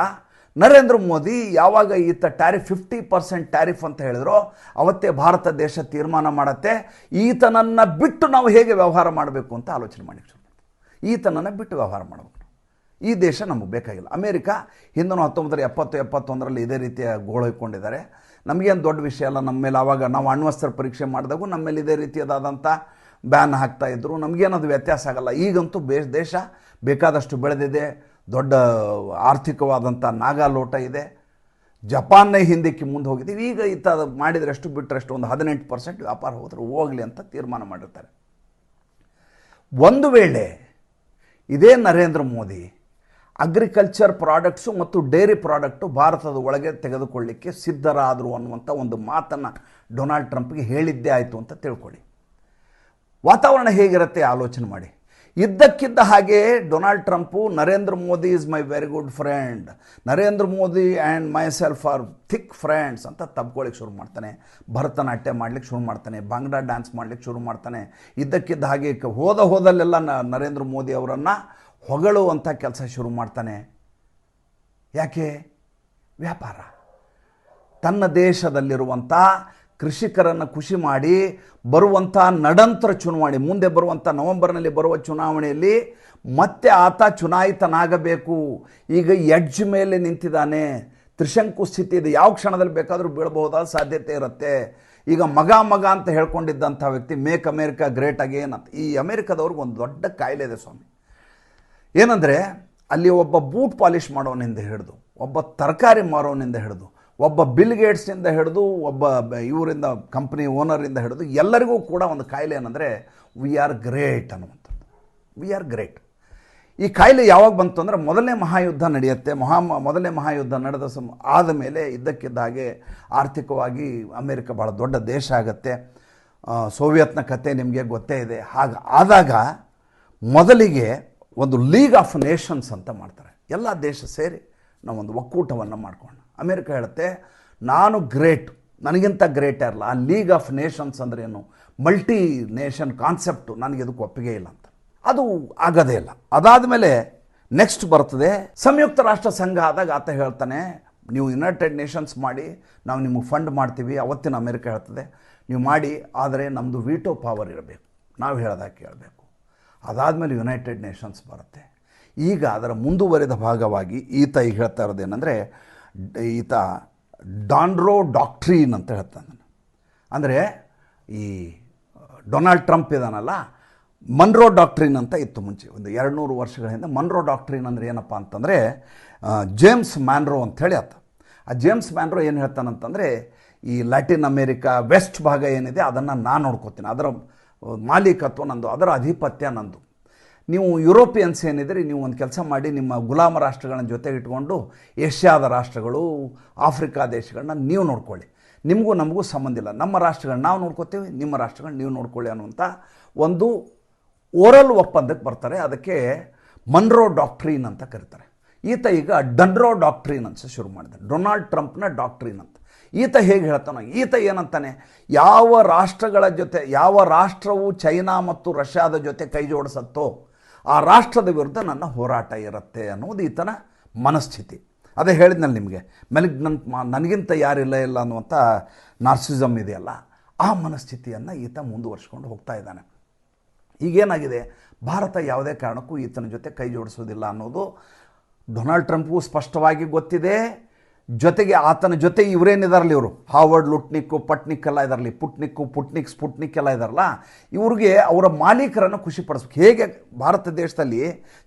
Speaker 1: ನರೇಂದ್ರ ಮೋದಿ ಯಾವಾಗ ಈತ ಟ್ಯಾರಿಫ್ ಫಿಫ್ಟಿ ಪರ್ಸೆಂಟ್ ಟ್ಯಾರಿಫ್ ಅಂತ ಹೇಳಿದ್ರು ಅವತ್ತೇ ಭಾರತ ದೇಶ ತೀರ್ಮಾನ ಮಾಡುತ್ತೆ. ಈತನನ್ನು ಬಿಟ್ಟು ನಾವು ಹೇಗೆ ವ್ಯವಹಾರ ಮಾಡಬೇಕು ಅಂತ ಆಲೋಚನೆ ಮಾಡಿ ಶುರು ಮಾಡ್ತು. ಈತನನ್ನು ಬಿಟ್ಟು ವ್ಯವಹಾರ ಮಾಡಬೇಕು. ಈ ದೇಶ ನಮಗೆ ಬೇಕಾಗಿಲ್ಲ. ಅಮೇರಿಕ ಹಿಂದೂ ಹತ್ತೊಂಬತ್ತರ ಎಪ್ಪತ್ತು, ಎಪ್ಪತ್ತೊಂದರಲ್ಲಿ ಇದೇ ರೀತಿಯ ಗೋಳೈಕೊಂಡಿದ್ದಾರೆ ನಮಗೇನು ದೊಡ್ಡ ವಿಷಯ ಅಲ್ಲ, ನಮ್ಮ ಮೇಲೆ ಆವಾಗ ನಾವು ಅಣ್ವಸ್ತ್ರ ಪರೀಕ್ಷೆ ಮಾಡಿದಾಗೂ ನಮ್ಮ ಮೇಲೆ ಇದೇ ರೀತಿಯದಾದಂಥ ಬ್ಯಾನ್ ಹಾಕ್ತಾ ಇದ್ರು. ನಮಗೇನದು ವ್ಯತ್ಯಾಸ ಆಗಲ್ಲ. ಈಗಂತೂ ಬೇ ದೇಶ ಬೇಕಾದಷ್ಟು ಬೆಳೆದಿದೆ. ದೊಡ್ಡ ಆರ್ಥಿಕವಾದಂಥ ನಾಗಾಲೋಟ ಇದೆ. ಜಪಾನ್ನೇ ಹಿಂದಕ್ಕೆ ಮುಂದೆ ಹೋಗಿದ್ದೀವಿ ಈಗ ಈತ ಮಾಡಿದರಷ್ಟು ಬಿಟ್ಟರಷ್ಟು ಒಂದು ಹದಿನೆಂಟು ಪರ್ಸೆಂಟ್ ವ್ಯಾಪಾರ ಹೋದರೆ ಹೋಗಲಿ ಅಂತ ತೀರ್ಮಾನ ಮಾಡಿರ್ತಾರೆ. ಒಂದು ವೇಳೆ ಇದೇ ನರೇಂದ್ರ ಮೋದಿ ಅಗ್ರಿಕಲ್ಚರ್ ಪ್ರಾಡಕ್ಟ್ಸು ಮತ್ತು ಡೈರಿ ಪ್ರಾಡಕ್ಟು ಭಾರತದ ಒಳಗೆ ತೆಗೆದುಕೊಳ್ಳಿಕ್ಕೆ ಸಿದ್ಧರಾದರು ಅನ್ನುವಂಥ ಒಂದು ಮಾತನ್ನು ಡೊನಾಲ್ಡ್ ಟ್ರಂಪ್ಗೆ ಹೇಳಿದ್ದೇ ಆಯಿತು ಅಂತ ತಿಳ್ಕೊಳ್ಳಿ. ವಾತಾವರಣ ಹೇಗಿರುತ್ತೆ ಆಲೋಚನೆ ಮಾಡಿ. ಇದ್ದಕ್ಕಿದ್ದ ಹಾಗೆ Donald Trump, Narendra Modi is my very good friend, Narendra Modi and myself are thick friends ಅಂತ ತಬ್ಕೊಳ್ಳಿಕ್ಕೆ ಶುರು ಮಾಡ್ತಾನೆ. ಭರತನಾಟ್ಯ ಮಾಡ್ಲಿಕ್ಕೆ ಶುರು ಮಾಡ್ತಾನೆ, ಬಾಂಗ್ಡಾ ಡ್ಯಾನ್ಸ್ ಮಾಡ್ಲಿಕ್ಕೆ ಶುರು ಮಾಡ್ತಾನೆ. ಇದ್ದಕ್ಕಿದ್ದ ಹಾಗೆ ಹೋದ ಹೋದಲ್ಲೆಲ್ಲ ನರೇಂದ್ರ ಮೋದಿ ಅವರನ್ನು ಹೊಗಳುವಂಥ ಕೆಲಸ ಶುರು ಮಾಡ್ತಾನೆ. ಯಾಕೆ? ವ್ಯಾಪಾರ. ತನ್ನ ದೇಶದಲ್ಲಿರುವಂಥ ಕೃಷಿಕರನ್ನು ಖುಷಿ ಮಾಡಿ ಬರುವಂಥ ನಡಂತರ ಚುನಾವಣೆ, ಮುಂದೆ ಬರುವಂಥ ನವೆಂಬರ್ನಲ್ಲಿ ಬರುವ ಚುನಾವಣೆಯಲ್ಲಿ ಮತ್ತೆ ಆತ ಚುನಾಯಿತನಾಗಬೇಕು. ಈಗ ಎಡ್ಜ್ ಮೇಲೆ ನಿಂತಿದ್ದಾನೆ. ತ್ರಿಶಂಕು ಸ್ಥಿತಿ ಇದೆ. ಯಾವ ಕ್ಷಣದಲ್ಲಿ ಬೇಕಾದರೂ ಬೀಳಬಹುದಾದ ಸಾಧ್ಯತೆ ಇರುತ್ತೆ. ಈಗ ಮಗ ಮಗ ಅಂತ ಹೇಳ್ಕೊಂಡಿದ್ದಂಥ ವ್ಯಕ್ತಿ, ಮೇಕ್ ಅಮೇರಿಕಾ ಗ್ರೇಟ್ ಅಗೇನ್ ಅಂತ. ಈ ಅಮೇರಿಕಾದವ್ರಿಗೆ ಒಂದು ದೊಡ್ಡ ಕಾಯಿಲೆ ಇದೆ ಸ್ವಾಮಿ. ಏನಂದರೆ, ಅಲ್ಲಿ ಒಬ್ಬ ಬೂಟ್ ಪಾಲಿಷ್ ಮಾಡೋನಿಂದ ಹಿಡಿದು, ಒಬ್ಬ ತರಕಾರಿ ಮಾರೋನಿಂದ ಹಿಡಿದು ಒಬ್ಬ ಬಿಲ್ ಗೇಟ್ಸ್ನಿಂದ ಹಿಡಿದು ಒಬ್ಬ ಇವರಿಂದ, ಕಂಪ್ನಿ ಓನರಿಂದ ಹಿಡಿದು ಎಲ್ಲರಿಗೂ ಕೂಡ ಒಂದು ಕಾಯಿಲೆ ಏನಂದರೆ ವಿ ಆರ್ ಗ್ರೇಟ್ ಅನ್ನುವಂಥದ್ದು. ವಿ ಆರ್ ಗ್ರೇಟ್ ಈ ಕಾಯಿಲೆ ಯಾವಾಗ ಬಂತು ಅಂದರೆ, ಮೊದಲನೇ ಮಹಾಯುದ್ಧ ನಡೆಯುತ್ತೆ. ಮಹಾ, ಮೊದಲನೇ ಮಹಾಯುದ್ಧ ನಡೆದ ಸಮ, ಆದ ಮೇಲೆ ಇದ್ದಕ್ಕಿದ್ದ ಹಾಗೆ ಆರ್ಥಿಕವಾಗಿ ಅಮೇರಿಕ ಭಾಳ ದೊಡ್ಡ ದೇಶ ಆಗುತ್ತೆ. ಸೋವಿಯತ್ನ ಕತೆ ನಿಮಗೆ ಗೊತ್ತೇ ಇದೆ. ಹಾಗೆ, ಆದಾಗ ಮೊದಲಿಗೆ ಒಂದು ಲೀಗ್ ಆಫ್ ನೇಷನ್ಸ್ ಅಂತ ಮಾಡ್ತಾರೆ. ಎಲ್ಲ ದೇಶ ಸೇರಿ ನಾವೊಂದು ಒಕ್ಕೂಟವನ್ನು ಮಾಡ್ಕೊಂಡು ಅಮೇರಿಕ ಹೇಳುತ್ತೆ, ನಾನು ಗ್ರೇಟ್, ನನಗಿಂತ ಗ್ರೇಟ್ ಇರಲ್ಲ ಆ ಲೀಗ್ ಆಫ್ ನೇಷನ್ಸ್ ಅಂದ್ರೆ ಏನು? ಮಲ್ಟಿ ನೇಷನ್ ಕಾನ್ಸೆಪ್ಟು, ನನಗೆ ಇದಕ್ಕೆ ಒಪ್ಪಿಗೆ ಇಲ್ಲ ಅಂತ. ಅದು ಆಗೋದೇ ಇಲ್ಲ. ಅದಾದ ಮೇಲೆ ನೆಕ್ಸ್ಟ್ ಬರ್ತದೆ, ಸಂಯುಕ್ತ ರಾಷ್ಟ್ರ ಸಂಘ ಆದಾಗ ಆತ ಹೇಳ್ತಾನೆ, ನೀವು ಯುನೈಟೆಡ್ ನೇಷನ್ಸ್ ಮಾಡಿ, ನಾವು ನಿಮಗೆ ಫಂಡ್ ಮಾಡ್ತೀವಿ, ಅವತ್ತಿನ ಅಮೇರಿಕ ಹೇಳ್ತದೆ, ನೀವು ಮಾಡಿ, ಆದರೆ ನಮ್ಮದು ವೀಟೋ ಪವರ್ ಇರಬೇಕು. ನಾವು ಹೇಳ್ದಾಗ ಕೇಳಬೇಕು. ಅದಾದಮೇಲೆ ಯುನೈಟೆಡ್ ನೇಷನ್ಸ್ ಬರುತ್ತೆ. ಈಗ ಅದರ ಮುಂದುವರಿದ ಭಾಗವಾಗಿ ಈತ ಈಗ ಹೇಳ್ತಾ ಇರೋದೇನೆಂದರೆ ಈತ ಡಾನ್ರೋ ಡಾಕ್ಟ್ರೀನ್ ಅಂತ ಹೇಳ್ತಾನೆ ಅಂದರೆ ಈ ಡೊನಾಲ್ಡ್ ಟ್ರಂಪ್ ಇದಾನಲ್ಲ, ಮನ್ರೋ ಡಾಕ್ಟ್ರಿನ್ ಅಂತ ಇತ್ತು ಮುಂಚೆ. ಒಂದು ಎರಡು ನೂರು ವರ್ಷಗಳ ಹಿಂದೆ ಮನ್ರೋ ಡಾಕ್ಟ್ರಿನ್ ಅಂದರೆ ಏನಪ್ಪ ಅಂತಂದರೆ ಜೇಮ್ಸ್ ಮ್ಯಾನ್ರೋ ಹೇಳಿ ಆತ. ಆ ಜೇಮ್ಸ್ ಮ್ಯಾನ್ರೋ ಏನು ಹೇಳ್ತಾನಂತಂದರೆ, ಈ ಲ್ಯಾಟಿನ್ ಅಮೇರಿಕಾ ವೆಸ್ಟ್ ಭಾಗ ಏನಿದೆ ಅದನ್ನು ನಾನು ನೋಡ್ಕೋತೀನಿ. ಅದರ ಮಾಲೀಕತ್ವ ನಂದು, ಅದರ ಆಧಿಪತ್ಯ ನಂದು. ನೀವು ಯುರೋಪಿಯನ್ಸ್ ಏನಿದ್ರೆ ನೀವು ಒಂದು ಕೆಲಸ ಮಾಡಿ ನಿಮ್ಮ ಗುಲಾಮ ರಾಷ್ಟ್ರಗಳನ್ನ ಜೊತೆಗೆ ಇಟ್ಕೊಂಡು ಏಷ್ಯಾದ ರಾಷ್ಟ್ರಗಳು, ಆಫ್ರಿಕಾ ದೇಶಗಳನ್ನ ನೀವು ನೋಡ್ಕೊಳ್ಳಿ. ನಿಮಗೂ ನಮಗೂ ಸಂಬಂಧ ಇಲ್ಲ. ನಮ್ಮ ರಾಷ್ಟ್ರಗಳನ್ನ ನಾವು ನೋಡ್ಕೋತೀವಿ, ನಿಮ್ಮ ರಾಷ್ಟ್ರಗಳನ್ನ ನೀವು ನೋಡ್ಕೊಳ್ಳಿ ಅನ್ನುವಂಥ ಒಂದು ಓರಲ್ ಒಪ್ಪಂದಕ್ಕೆ ಬರ್ತಾರೆ. ಅದಕ್ಕೆ ಮನ್ರೋ ಡಾಕ್ಟ್ರೀನ್ ಅಂತ ಕರೀತಾರೆ. ಈತ ಈಗ ಡನ್ರೋ ಡಾಕ್ಟ್ರೀನ್ ಅಂತ ಶುರು ಮಾಡಿದೆ ಡೊನಾಲ್ಡ್ ಟ್ರಂಪ್ನ ಡಾಕ್ಟ್ರೀನ್ ಅಂತ. ಈತ ಹೇಗೆ ಹೇಳ್ತಾನೋ? ಈತ ಏನಂತಾನೆ? ಯಾವ ರಾಷ್ಟ್ರಗಳ ಜೊತೆ, ಯಾವ ರಾಷ್ಟ್ರವು ಚೈನಾ ಮತ್ತು ರಷ್ಯಾದ ಜೊತೆ ಕೈ ಜೋಡಿಸತ್ತೋ ಆ ರಾಷ್ಟ್ರದ ವಿರುದ್ಧ ನನ್ನ ಹೋರಾಟ ಇರುತ್ತೆ ಅನ್ನೋದು ಈತನ ಮನಸ್ಥಿತಿ. ಅದೇ ಹೇಳಿದ್ನಲ್ಲ ನಿಮಗೆ ಮೆಲಿಗ್ನಂಟ್ ಮಾ, ನನಗಿಂತ ಯಾರಿಲ್ಲ, ಇಲ್ಲ ಅನ್ನುವಂಥ ನಾರ್ಸಿಸಮ್ ಇದೆಯಲ್ಲ, ಆ ಮನಸ್ಥಿತಿಯನ್ನು ಈತ ಮುಂದುವರ್ಸ್ಕೊಂಡು ಹೋಗ್ತಾ ಇದ್ದಾನೆ. ಈಗೇನಾಗಿದೆ, ಭಾರತ ಯಾವುದೇ ಕಾರಣಕ್ಕೂ ಈತನ ಜೊತೆ ಕೈ ಜೋಡಿಸೋದಿಲ್ಲ ಅನ್ನೋದು ಡೊನಾಲ್ಡ್ ಟ್ರಂಪ್ಗೂ ಸ್ಪಷ್ಟವಾಗಿ ಗೊತ್ತಿದೆ. ಜೊತೆಗೆ ಆತನ ಜೊತೆ ಇವರೇನಿದಾರಲ್ಲ ಇವರು? ಹಾವರ್ಡ್, ಲುಟ್ನಿಕ್ಕು ಪಟ್ನಿಕ್ ಎಲ್ಲ ಇದಾರಲಿ ಪುಟ್ನಿಕ್ಕು ಪುಟ್ನಿಕ್ ಸ್ಪುಟ್ನಿಕ್ ಎಲ್ಲ ಇದಾರಲ್ಲ? ಇವ್ರಿಗೆ ಅವರ ಮಾಲೀಕರನ್ನು ಖುಷಿಪಡಿಸ್ಬೇಕು ಹೇಗೆ ಭಾರತ ದೇಶದಲ್ಲಿ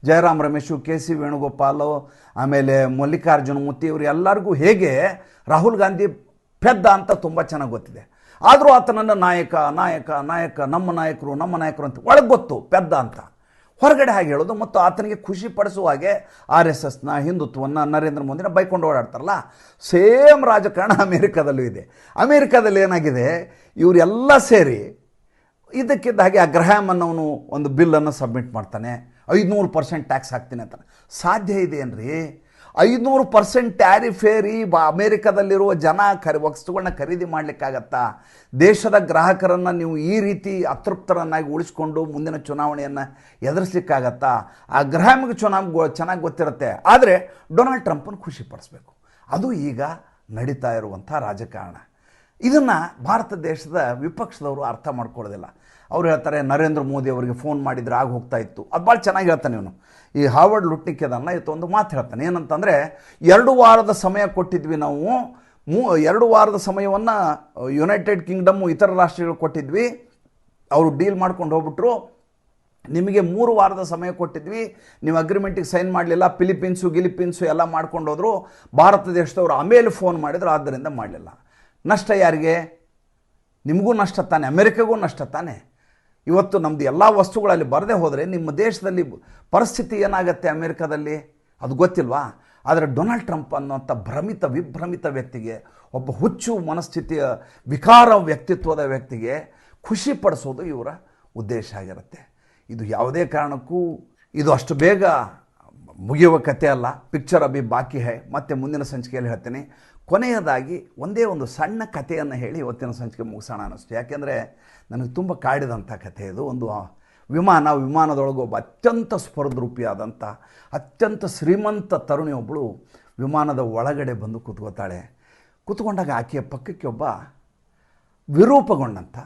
Speaker 1: ಜಯರಾಮ್ ರಮೇಶು, ಕೆ ಸಿ ವೇಣುಗೋಪಾಲು, ಆಮೇಲೆ ಮಲ್ಲಿಕಾರ್ಜುನ ಮುತ್ತಿ ಇವರು ಎಲ್ಲರಿಗೂ ಹೇಗೆ ರಾಹುಲ್ ಗಾಂಧಿ ಪೆದ್ದ ಅಂತ ತುಂಬ ಚೆನ್ನಾಗಿ ಗೊತ್ತಿದೆ. ಆದರೂ ಆತನನ್ನು ನಾಯಕ ನಾಯಕ ನಾಯಕ, ನಮ್ಮ ನಾಯಕರು ನಮ್ಮ ನಾಯಕರು ಅಂತ ಒಳಗೆ ಗೊತ್ತು, ಪೆದ್ದ ಅಂತ. ಹೊರಗಡೆ ಹಾಗೆ ಹೇಳೋದು ಮತ್ತು ಆತನಿಗೆ ಖುಷಿ ಪಡಿಸುವ ಹಾಗೆ ಆರ್ ಎಸ್ ಎಸ್ನ ಹಿಂದುತ್ವವನ್ನು ನರೇಂದ್ರ ಮೋದಿನ ಬೈಕೊಂಡು ಓಡಾಡ್ತಾರಲ್ಲ ಸೇಮ್ ರಾಜಕಾರಣ ಅಮೇರಿಕಾದಲ್ಲೂ ಇದೆ. ಅಮೇರಿಕಾದಲ್ಲಿ ಏನಾಗಿದೆ ಇವರೆಲ್ಲ ಸೇರಿ ಇದಕ್ಕಿದ್ದ ಹಾಗೆ ಆ ಗ್ರಹಾಮ್ ಅನ್ನೋನು ಒಂದು ಬಿಲ್ಲನ್ನು ಸಬ್ಮಿಟ್ ಮಾಡ್ತಾನೆ, ಐದುನೂರು ಪರ್ಸೆಂಟ್ ಟ್ಯಾಕ್ಸ್ ಹಾಕ್ತೀನಿ ಅಂತಾನೆ. ಸಾಧ್ಯ ಇದೆ ಏನ್ರಿ? ಐನೂರು ಪರ್ಸೆಂಟ್ ಟ್ಯಾರಿಫ್ ಏರಿ ಬ ಅಮೇರಿಕಾದಲ್ಲಿರುವ ಜನ ಖರಿ ವಸ್ತುಗಳನ್ನ ಖರೀದಿ ಮಾಡಲಿಕ್ಕಾಗತ್ತಾ? ದೇಶದ ಗ್ರಾಹಕರನ್ನು ನೀವು ಈ ರೀತಿ ಅತೃಪ್ತರನ್ನಾಗಿ ಉಳಿಸ್ಕೊಂಡು ಮುಂದಿನ ಚುನಾವಣೆಯನ್ನು ಎದುರಿಸ್ಲಿಕ್ಕಾಗತ್ತಾ? ಆ ಗ್ರಾಹಮಿಗೆ ಚುನಾವ್ ಚೆನ್ನಾಗಿ ಗೊತ್ತಿರುತ್ತೆ. ಆದರೆ ಡೊನಾಲ್ಡ್ ಟ್ರಂಪನ್ನು ಖುಷಿಪಡಿಸ್ಬೇಕು ಅದು ಈಗ ನಡೀತಾ ಇರುವಂಥ ರಾಜಕಾರಣ. ಇದನ್ನು ಭಾರತ ದೇಶದ ವಿಪಕ್ಷದವರು ಅರ್ಥ ಮಾಡ್ಕೊಳ್ಳೋದಿಲ್ಲ. ಅವ್ರು ಹೇಳ್ತಾರೆ, ನರೇಂದ್ರ ಮೋದಿ ಅವರಿಗೆ ಫೋನ್ ಮಾಡಿದರೆ ಆಗ ಹೋಗ್ತಾ ಇತ್ತು. ಅದು ಭಾಳ ಚೆನ್ನಾಗಿ ಹೇಳ್ತಾನೆ ಇವನು. ಈ ಹಾರ್ವರ್ಡ್ ಲುಟ್ನಿಕ್ಕೆದನ್ನ ಇತ್ತು ಒಂದು ಮಾತು ಹೇಳ್ತಾನೆ. ಏನಂತಂದರೆ, ಎರಡು ವಾರದ ಸಮಯ ಕೊಟ್ಟಿದ್ವಿ ನಾವು, ಮೂ, ಎರಡು ವಾರದ ಸಮಯವನ್ನು ಯುನೈಟೆಡ್ ಕಿಂಗ್ಡಮ್ಮು ಇತರ ರಾಷ್ಟ್ರಗಳು ಕೊಟ್ಟಿದ್ವಿ. ಅವರು ಡೀಲ್ ಮಾಡ್ಕೊಂಡು ಹೋಗ್ಬಿಟ್ರು. ನಿಮಗೆ ಮೂರು ವಾರದ ಸಮಯ ಕೊಟ್ಟಿದ್ವಿ. ನೀವು ಅಗ್ರಿಮೆಂಟಿಗೆ ಸೈನ್ ಮಾಡಲಿಲ್ಲ ಫಿಲಿಪೀನ್ಸು ಗಿಲಿಪೀನ್ಸು ಎಲ್ಲ ಮಾಡ್ಕೊಂಡು ಹೋದರು. ಭಾರತ ದೇಶದವರು ಆಮೇಲೆ ಫೋನ್ ಮಾಡಿದ್ರು ಆದ್ದರಿಂದ ಮಾಡಲಿಲ್ಲ. ನಷ್ಟ ಯಾರಿಗೆ? ನಿಮಗೂ ನಷ್ಟ ತಾನೆ, ಅಮೆರಿಕಗೂ ನಷ್ಟ ತಾನೆ. ಇವತ್ತು ನಮ್ಮದು ಎಲ್ಲ ವಸ್ತುಗಳಲ್ಲಿ ಬರದೇ ಹೋದರೆ ನಿಮ್ಮ ದೇಶದಲ್ಲಿ ಪರಿಸ್ಥಿತಿ ಏನಾಗುತ್ತೆ ಅಮೆರಿಕದಲ್ಲಿ? ಅದು ಗೊತ್ತಿಲ್ವಾ? ಆದರೆ ಡೊನಾಲ್ಡ್ ಟ್ರಂಪ್ ಅನ್ನೋಂಥ ಭ್ರಮಿತ, ವಿಭ್ರಮಿತ ವ್ಯಕ್ತಿಗೆ, ಒಬ್ಬ ಹುಚ್ಚು ಮನಸ್ಥಿತಿಯ ವಿಕಾರ ವ್ಯಕ್ತಿತ್ವದ ವ್ಯಕ್ತಿಗೆ ಖುಷಿ ಪಡಿಸೋದು ಇವರ ಉದ್ದೇಶ ಆಗಿರುತ್ತೆ. ಇದು ಯಾವುದೇ ಕಾರಣಕ್ಕೂ ಇದು ಅಷ್ಟು ಬೇಗ ಮುಗಿಯುವ ಕಥೆ ಅಲ್ಲ. ಪಿಕ್ಚರ್ ಅಭಿ ಬಾಕಿ ಹೈ. ಮತ್ತೆ ಮುಂದಿನ ಸಂಚಿಕೆಯಲ್ಲಿ ಹೇಳ್ತೀನಿ. ಕೊನೆಯದಾಗಿ ಒಂದೇ ಒಂದು ಸಣ್ಣ ಕಥೆಯನ್ನು ಹೇಳಿ ಇವತ್ತಿನ ಸಂಚಿಕೆ ಮುಗಿಸೋಣ ಅನ್ನಿಸ್ತು. ಯಾಕೆಂದರೆ ನನಗೆ ತುಂಬ ಕಾಡಿದಂಥ ಕಥೆ ಇದು ಒಂದು ವಿಮಾನ, ವಿಮಾನದೊಳಗೆ ಒಬ್ಬ ಅತ್ಯಂತ ಸ್ಪರ್ಧರೂಪಿಯಾದಂಥ ಅತ್ಯಂತ ಶ್ರೀಮಂತ ತರುಣಿ ಒಬ್ಬಳು ವಿಮಾನದ ಒಳಗಡೆ ಬಂದು ಕೂತ್ಕೋತಾಳೆ ಕೂತ್ಕೊಂಡಾಗ ಆಕೆಯ ಪಕ್ಕಕ್ಕೆ ಒಬ್ಬ ವಿರೂಪಗೊಂಡಂಥ,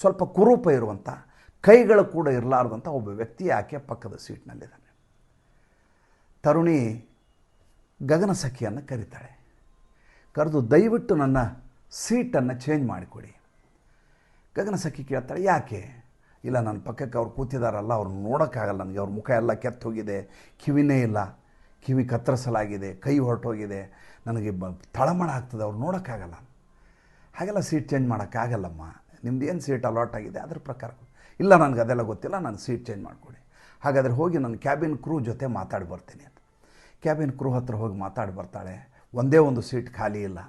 Speaker 1: ಸ್ವಲ್ಪ ಕುರೂಪ ಇರುವಂಥ, ಕೈಗಳು ಕೂಡ ಇರಲಾರ್ದಂಥ ಒಬ್ಬ ವ್ಯಕ್ತಿ ಆಕೆಯ ಪಕ್ಕದ ಸೀಟ್ನಲ್ಲಿದ್ದಾನೆ. ತರುಣಿ ಗಗನ ಸಖಿಯನ್ನು ಕರೀತಾಳೆ. ಕರೆದು, ದಯವಿಟ್ಟು ನನ್ನ ಸೀಟನ್ನು ಚೇಂಜ್ ಮಾಡಿಕೊಡಿ. ಗಗನ ಸಖಿ ಕೇಳ್ತಾಳೆ ಯಾಕೆ? ಇಲ್ಲ, ನನ್ನ ಪಕ್ಕಕ್ಕೆ ಅವ್ರು ಕೂತಿದಾರಲ್ಲ ಅವ್ರು ನೋಡೋಕ್ಕಾಗಲ್ಲ ನನಗೆ, ಅವ್ರ ಮುಖ ಎಲ್ಲ ಕೆತ್ತೋಗಿದೆ, ಕಿವಿನೇ ಇಲ್ಲ, ಕಿವಿ ಕತ್ತರಿಸಲಾಗಿದೆ, ಕೈ ಹೊರಟೋಗಿದೆ, ನನಗೆ ಬ, ತಳಮಳ ಆಗ್ತದೆ, ಅವ್ರು ನೋಡೋಕ್ಕಾಗಲ್ಲ. ಹಾಗೆಲ್ಲ ಸೀಟ್ ಚೇಂಜ್ ಮಾಡೋಕ್ಕಾಗಲ್ಲಮ್ಮ, ನಿಮ್ದು ಏನು ಸೀಟ್ ಅಲಾಟ್ ಆಗಿದೆ, ಅದ್ರ ಪ್ರಕಾರ. ಇಲ್ಲ, ನನಗೆ ಅದೆಲ್ಲ ಗೊತ್ತಿಲ್ಲ, ನಾನು ಸೀಟ್ ಚೇಂಜ್ ಮಾಡಿಕೊಡಿ. ಹಾಗಾದರೆ ಹೋಗಿ ನಾನು ಕ್ಯಾಬಿನ್ ಕ್ರೂ ಜೊತೆ ಮಾತಾಡಿ ಬರ್ತೀನಿ ಅಂತ. ಕ್ಯಾಬಿನ್ ಕ್ರೂ ಹತ್ರ ಹೋಗಿ ಮಾತಾಡಿ ಬರ್ತಾಳೆ, ಒಂದೇ ಒಂದು ಸೀಟ್ ಖಾಲಿ ಇಲ್ಲ.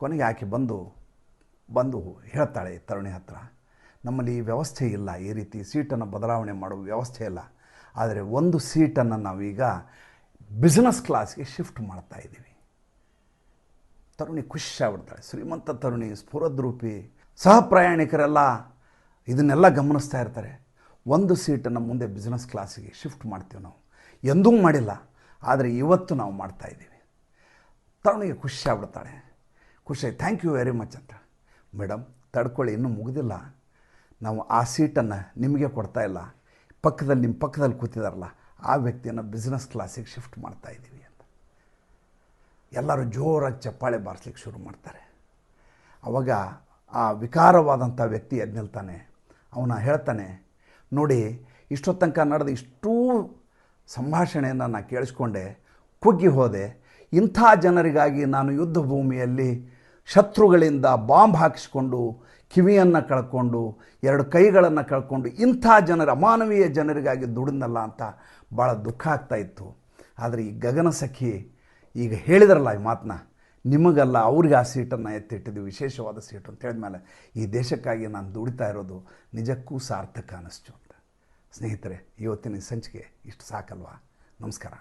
Speaker 1: ಕೊನೆಗೆ ಆಕೆ ಬಂದು ಬಂದು ಹೇಳ್ತಾಳೆ, ತರುಣಿ ಹತ್ರ, ನಮ್ಮಲ್ಲಿ ಈ ವ್ಯವಸ್ಥೆ ಇಲ್ಲ, ಈ ರೀತಿ ಸೀಟನ್ನು ಬದಲಾವಣೆ ಮಾಡುವ ವ್ಯವಸ್ಥೆ ಇಲ್ಲ. ಆದರೆ ಒಂದು ಸೀಟನ್ನು ನಾವೀಗ ಬಿಸ್ನೆಸ್ ಕ್ಲಾಸ್ಗೆ ಶಿಫ್ಟ್ ಮಾಡ್ತಾ ಇದ್ದೀವಿ. ತರುಣಿ ಖುಷಿ ಆಗ್ಬಿಡ್ತಾಳೆ, ಶ್ರೀಮಂತ ತರುಣಿ, ಸ್ಫುರದ್ರೂಪಿ ಸಹ ಪ್ರಯಾಣಿಕರೆಲ್ಲ ಇದನ್ನೆಲ್ಲ ಗಮನಿಸ್ತಾ ಇರ್ತಾರೆ. ಒಂದು ಸೀಟನ್ನು ಮುಂದೆ ಬಿಸ್ನೆಸ್ ಕ್ಲಾಸಿಗೆ ಶಿಫ್ಟ್ ಮಾಡ್ತೀವಿ ನಾವು. ಎಂದೂ ಮಾಡಿಲ್ಲ, ಆದರೆ ಇವತ್ತು ನಾವು ಮಾಡ್ತಾ ಇದ್ದೀವಿ. ತರುಣಿಗೆ ಖುಷಿ ಆಗ್ಬಿಡ್ತಾಳೆ, ಖುಷಿ ಥ್ಯಾಂಕ್ ಯು ವೆರಿ ಮಚ್ ಅಂತ. ಮೇಡಮ್, ತಡ್ಕೊಳ್ಳಿ, ಇನ್ನೂ ಮುಗಿದಿಲ್ಲ. ನಾವು ಆ ಸೀಟನ್ನು ನಿಮಗೆ ಕೊಡ್ತಾ ಇಲ್ಲ. ಪಕ್ಕದಲ್ಲಿ ನಿಮ್ಮ ಪಕ್ಕದಲ್ಲಿ ಕೂತಿದಾರಲ್ಲ, ಆ ವ್ಯಕ್ತಿಯನ್ನು ಬಿಸ್ನೆಸ್ ಕ್ಲಾಸಿಗೆ ಶಿಫ್ಟ್ ಮಾಡ್ತಾ ಇದ್ದೀವಿ ಅಂತ. ಎಲ್ಲರೂ ಜೋರಾಗಿ ಚಪ್ಪಾಳೆ ಬಾರಿಸ್ಲಿಕ್ಕೆ ಶುರು ಮಾಡ್ತಾರೆ. ಅವಾಗ ಆ ವಿಕಾರವಾದಂಥ ವ್ಯಕ್ತಿ ಎದ್ದು ನಿಲ್ತಾನೆ ಅವನ ಹೇಳ್ತಾನೆ, ನೋಡಿ ಇಷ್ಟೊತ್ತನಕ ತನಕ ನಡೆದ ಇಷ್ಟೂ ಸಂಭಾಷಣೆಯನ್ನು ನಾನು ಕೇಳಿಸ್ಕೊಂಡೆ, ಕುಗ್ಗಿ ಹೋದೆ. ಇಂಥ ಜನರಿಗಾಗಿ ನಾನು ಯುದ್ಧ ಭೂಮಿಯಲ್ಲಿ ಶತ್ರುಗಳಿಂದ ಬಾಂಬ್ ಹಾಕಿಸಿಕೊಂಡು, ಕಿವಿಯನ್ನು ಕಳ್ಕೊಂಡು, ಎರಡು ಕೈಗಳನ್ನು ಕಳ್ಕೊಂಡು ಇಂಥ ಜನರ ಅಮಾನವೀಯ ಜನರಿಗಾಗಿ ದುಡಿದ್ನಲ್ಲ ಅಂತ ಭಾಳ ದುಃಖ ಆಗ್ತಾ ಇತ್ತು. ಆದರೆ ಈ ಗಗನ ಸಖಿ ಈಗ ಹೇಳಿದ್ರಲ್ಲ ಈ ಮಾತನ್ನ ನಿಮಗಲ್ಲ ಅವ್ರಿಗೆ ಆ ಸೀಟನ್ನು ಎತ್ತಿಟ್ಟಿದ್ದು ವಿಶೇಷವಾದ ಸೀಟು ಅಂತ ಹೇಳಿದ್ಮೇಲೆ, ಈ ದೇಶಕ್ಕಾಗಿ ನಾನು ದುಡಿತಾ ಇರೋದು ನಿಜಕ್ಕೂ ಸಾರ್ಥಕ ಅನ್ನಿಸ್ತು ಅಂತ. ಸ್ನೇಹಿತರೆ, ಇವತ್ತಿನ ಸಂಚಿಕೆ ಇಷ್ಟು ಸಾಕಲ್ವಾ? ನಮಸ್ಕಾರ.